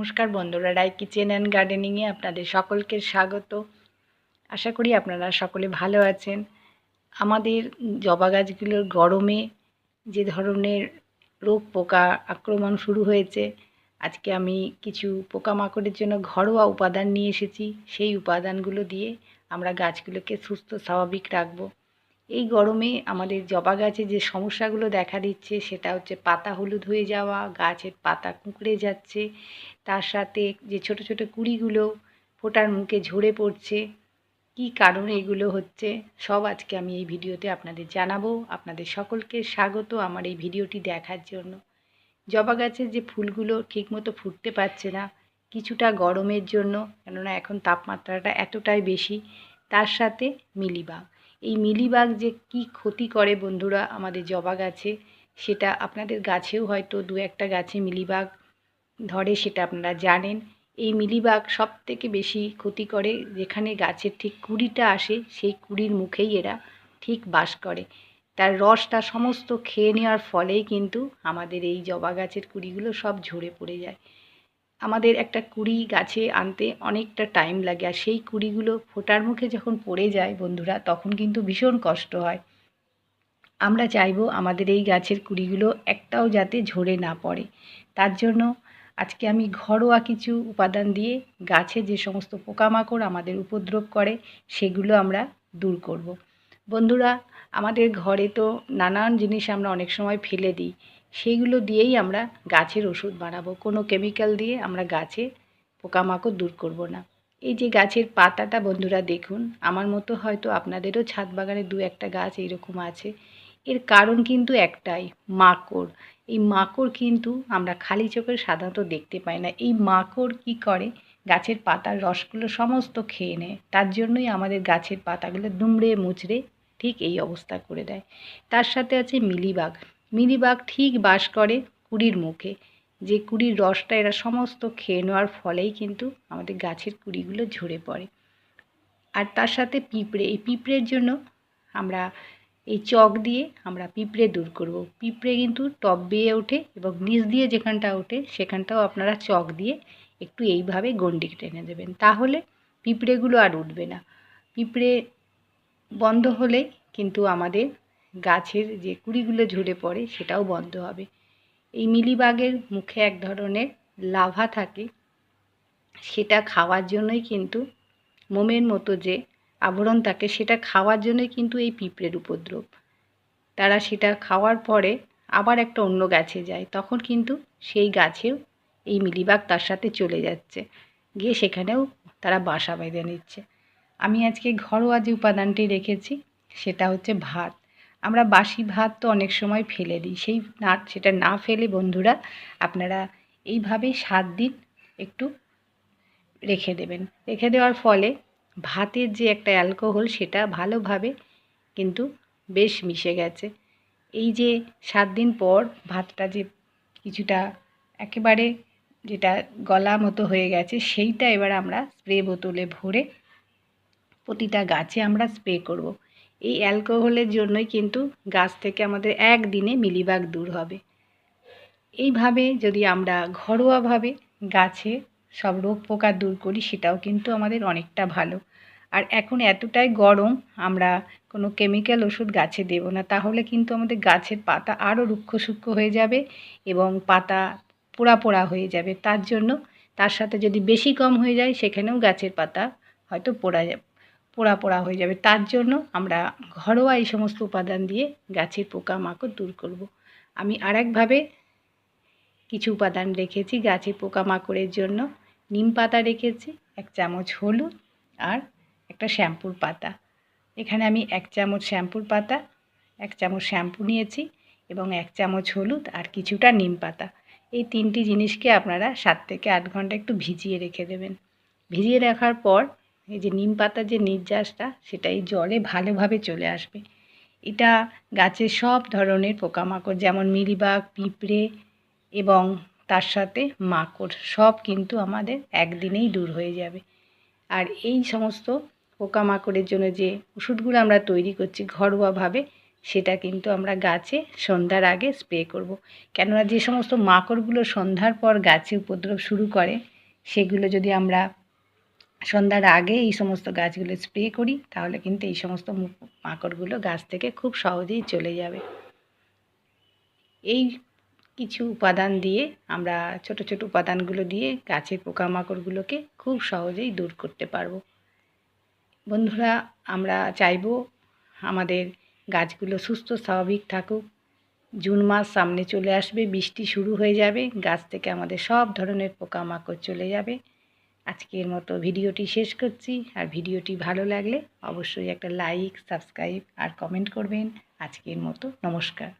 নমস্কার বন্ধুরা রায় kitchen and গার্ডেনিংয়ে আপনাদের সকলকে স্বাগত। আশা করি আপনারা সকলে ভালো আছেন। আমাদের জবা গাছগুলোর গরমে যে ধরনের রোগ পোকা আক্রমণ শুরু হয়েছে, আজকে আমি কিছু পোকামাকড়ের জন্য ঘরোয়া উপাদান নিয়ে এসেছি। সেই উপাদানগুলো দিয়ে আমরা গাছগুলোকে সুস্থ, স্বাভাবিক রাখব। এই গরমে আমাদের জবা গাছে যে সমস্যাগুলো দেখা দিচ্ছে, সেটা হচ্ছে পাতা হলুদ হয়ে যাওয়া, গাছের পাতা কুঁকড়ে যাচ্ছে, তার সাথে যে ছোট ছোট কুড়িগুলো ফোটার মুখে ঝরে পড়ছে, কি কারণে এগুলো হচ্ছে, সব আজকে আমি এই ভিডিওতে আপনাদের জানাব। আপনাদের সকলকে স্বাগত আমার এই ভিডিওটি দেখার জন্য। জবা গাছের যে ফুলগুলো ঠিকমতো ফুটতে পারছে না, কিছুটা গরমের জন্য, কেননা এখন তাপমাত্রাটা এতটাই বেশি, তার সাথে মিলিবাগ। এই মিলিবাগ যে কি ক্ষতি করে বন্ধুরা আমাদের জবা গাছে সেটা আপনাদের গাছেও হয়তো দু একটা গাছে মিলিবাগ ধরে, সেটা আপনারা জানেন। এই মিলিবাগ সব থেকে বেশি ক্ষতি করে, যেখানে গাছের ঠিক কুড়িটা আসে, সেই কুড়ির মুখেই এরা ঠিক বাস করে। তার রসটা সমস্ত খেয়ে নেওয়ার ফলেই কিন্তু আমাদের এই জবা গাছের কুড়িগুলো সব ঝরে পড়ে যায়। আমাদের একটা কুড়ি গাছে আনতে অনেকটা টাইম লাগে আর সেই কুড়িগুলো ফোটার মুখে যখন পড়ে যায় বন্ধুরা, তখন কিন্তু ভীষণ কষ্ট হয়। আমরা চাইব আমাদের এই গাছের কুড়িগুলো একটাও যাতে ঝরে না পড়ে। তার জন্য আজকে আমি ঘরোয়া কিছু উপাদান দিয়ে গাছে যে সমস্ত পোকামাকড় আমাদের উপদ্রব করে, সেগুলো আমরা দূর করব। বন্ধুরা, আমাদের ঘরে তো নানান জিনিস আমরা অনেক সময় ফেলে দিই। সেইগুলো দিয়েই আমরা গাছের ওষুধ বানাবো। কোনো কেমিক্যাল দিয়ে আমরা গাছে পোকামাকড় দূর করব না। এই যে গাছের পাতাটা বন্ধুরা দেখুন, আমার মতো হয়তো আপনাদেরও ছাদ বাগানে দু একটা গাছ এইরকম আছে। এর কারণ কিন্তু একটাই, মাকড়। এই মাকড় কিন্তু আমরা খালি চোখে সাধারণত দেখতে পাই না। এই মাকড় কি করে? গাছের পাতার রসগুলো সমস্ত খেয়ে নেয়। তার জন্যই আমাদের গাছের পাতাগুলো দুমড়ে মুচড়ে ঠিক এই অবস্থা করে দেয়। তার সাথে আছে মিলিবাগ। মিলিবাগ ঠিক বাস করে কুড়ির মুখে। যে কুড়ির রসটা এরা সমস্ত খেয়ে নেওয়ার ফলেই কিন্তু আমাদের গাছের কুড়িগুলো ঝরে পড়ে। আর তার সাথে পিঁপড়ে, এই পিঁপড়ের জন্য আমরা এই চক দিয়ে আমরা পিঁপড়ে দূর করব। পিঁপড়ে কিন্তু টপ বেয়ে ওঠে এবং নিচ দিয়ে যেখানটা ওঠে সেখানটাও আপনারা চক দিয়ে একটু এইভাবে গন্ডি টেনে দেবেন। তাহলে পিঁপড়েগুলো আর উঠবে না। পিঁপড়ে বন্ধ হলে কিন্তু আমাদের গাছের যে কুড়িগুলো ঝরে পড়ে সেটাও বন্ধ হবে। এই মিলিবাগের মুখে এক ধরনের লাভা থাকে, সেটা খাওয়ার জন্যই কিন্তু মোমের মতো যে আবরণ থাকে, সেটা খাওয়ার জন্যই কিন্তু এই পিঁপড়ের উপদ্রব। তারা সেটা খাওয়ার পরে আবার একটা অন্য গাছে যায়, তখন কিন্তু সেই গাছেও এই মিলিবাগ তার সাথে চলে যাচ্ছে। গিয়ে সেখানেও তারা বাসা বেঁধে নিচ্ছে। আমি আজকে ঘরোয়া যে উপাদানটি রেখেছি, সেটা হচ্ছে ভাত। আমরা বাসি ভাত তো অনেক সময় ফেলে দিই। সেই না, সেটা না ফেলে বন্ধুরা, আপনারা এইভাবে সাত দিন একটু রেখে দেবেন। রেখে দেওয়ার ফলে ভাতের যে একটা অ্যালকোহল, সেটা ভালোভাবে কিন্তু বেশ মিশে গেছে। এই যে সাত দিন পর ভাতটা যে কিছুটা একেবারে যেটা গলা মতো হয়ে গেছে, সেইটা এবার আমরা স্প্রে বোতলে ভরে প্রতিটা গাছে আমরা স্প্রে করব। এই অ্যালকোহলের জন্যই কিন্তু গাছ থেকে আমাদের একদিনে মিলিবাগ দূর হবে। এইভাবে যদি আমরা ঘরোয়াভাবে গাছে সব রোগ পোকা দূর করি, সেটাও কিন্তু আমাদের অনেকটা ভালো। আর এখন এতটাই গরম, আমরা কোনো কেমিক্যাল ওষুধ গাছে দেব না, তাহলে কিন্তু আমাদের গাছের পাতা আরও রুক্ষ সূক্ষ্ম হয়ে যাবে এবং পাতা পোড়া পোড়া হয়ে যাবে। তার জন্য তার সাথে যদি বেশি কম হয়ে যায়, সেখানেও গাছের পাতা হয়তো পোড়া যাবে পোড়া পোড়া হয়ে যাবে। তার জন্য আমরা ঘরোয়া এই সমস্ত উপাদান দিয়ে গাছের পোকামাকড় দূর করব। আমি আরেকভাবে কিছু উপাদান রেখেছি গাছের পোকামাকড়ের জন্য। নিম পাতা রেখেছি, এক চামচ হলুদ আর একটা শ্যাম্পুর পাতা। এখানে আমি এক চামচ শ্যাম্পুর পাতা, এক চামচ শ্যাম্পু নিয়েছি এবং এক চামচ হলুদ আর কিছুটা নিম পাতা। এই তিনটি জিনিসকে আপনারা সাত থেকে আট ঘণ্টা একটু ভিজিয়ে রেখে দেবেন। ভিজিয়ে রাখার পর এই যে নিম পাতার যে নির্যাসটা সেটা এই জলে ভালোভাবে চলে আসবে এটা গাছের সব ধরনের পোকামাকড়, যেমন মিলিবাগ পিঁপড়ে এবং তার সাথে মাকড়, সব কিন্তু আমাদের একদিনেই দূর হয়ে যাবে আর এই সমস্ত পোকামাকড়ের জন্য যে ওষুধগুলো আমরা তৈরি করছি ঘরোয়াভাবে, সেটা কিন্তু আমরা গাছে সন্ধ্যার আগে স্প্রে করব। কেননা যে সমস্ত মাকড়গুলো সন্ধ্যার পর গাছে উপদ্রব শুরু করে, সেগুলো যদি আমরা সন্ধ্যার আগে এই সমস্ত গাছগুলো স্প্রে করি, তাহলে কিন্তু এই সমস্ত মাকড়গুলো গাছ থেকে খুব সহজেই চলে যাবে। এই কিছু উপাদান দিয়ে আমরা ছোট ছোট উপাদানগুলো দিয়ে গাছের পোকামাকড়গুলোকে খুব সহজেই দূর করতে পারব। বন্ধুরা, আমরা চাইব আমাদের গাছগুলো সুস্থ, স্বাভাবিক থাকুক। জুন মাস সামনে চলে আসবে, বৃষ্টি শুরু হয়ে যাবে, গাছ থেকে আমাদের সব ধরনের পোকামাকড় চলে যাবে। আজকের মতো ভিডিওটি শেষ করছি। আর ভিডিওটি ভালো লাগলে অবশ্যই একটা লাইক, সাবস্ক্রাইব আর কমেন্ট করবেন। আজকের মতো নমস্কার।